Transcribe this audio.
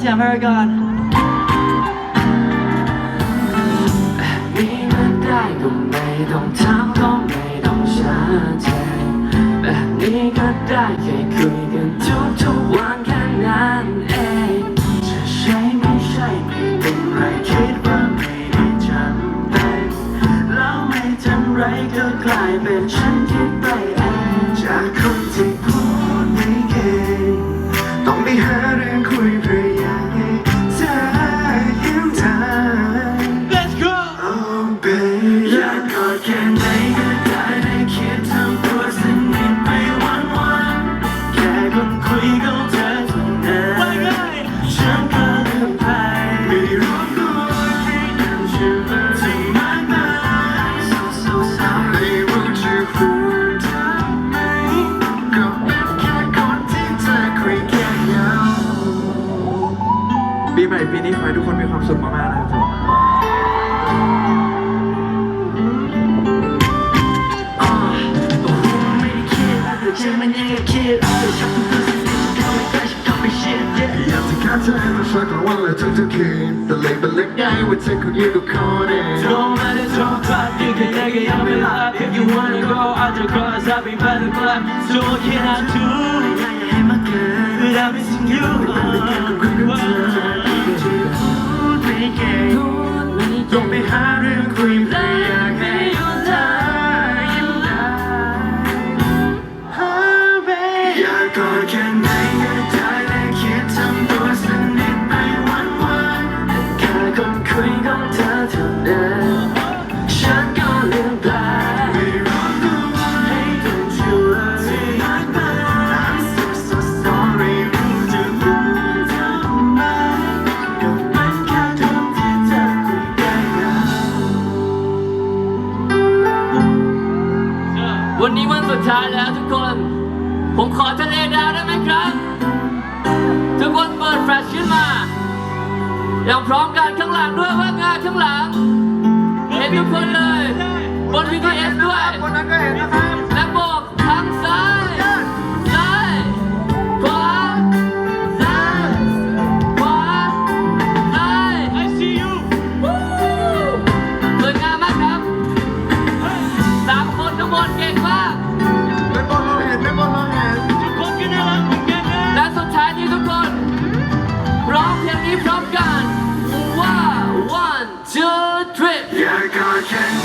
สยามพารากอนนี่มันได้ก็ไม่ต้องถามก็ไม่ต้องชัดเจนแบบนี้ก็ได้แค่คุยกันทุกทุกวันแค่นั้นเองจะใช่ไม่ใช่ไม่เป็นไรคิดว่าไม่ได้จำเป็นแล้วไม่จำไรก็กลายเป็นฉันคิดไปเองจากคนที่พูด ปีใหม่ปีนี้ขอให้ทุกคนมีความสุขมากๆนะครับผมอ่าโอ้โหไม่ได้คิดแต่ใจมันยังก็คิดแต่ชอบทุกตัวสิ่งที่ฉันเข้าไปใกล้ฉันเข้าไปเชียร์อยากจะฆ่าเธอมาสักวันและทุกทุกคืนแต่เล็กเป็นเล็กได้ว่าเธอคนยืนกับคนเอง Don't let it talk about you can take it on me life If you wanna go out your cause I'll be better glad So what can I do อยากกอดแค่ไหนก็ได้และคิดทำตัวสนิทไปวันวันแค่คนคุยของเธอเท่านั้นฉันก็ลืมไปไม่รู้ตัวให้ต้องช่วยที่มากมาย I'm so so sorry รู้จะพูดทำไมก็เป็นแค่คนที่เธอคุยได้นะ วันนี้วันสุดท้ายแล้วทุกคน ผมขอทะเลดาวได้ไหมครับ ทุกคนเปิดแฟลชขึ้นมา อย่างพร้อมกันข้างหลังด้วยว่างานข้างหลัง เห็นทุกคนเลย บนวีโกเอสด้วย คนนั้นก็เห็นนะครับ เ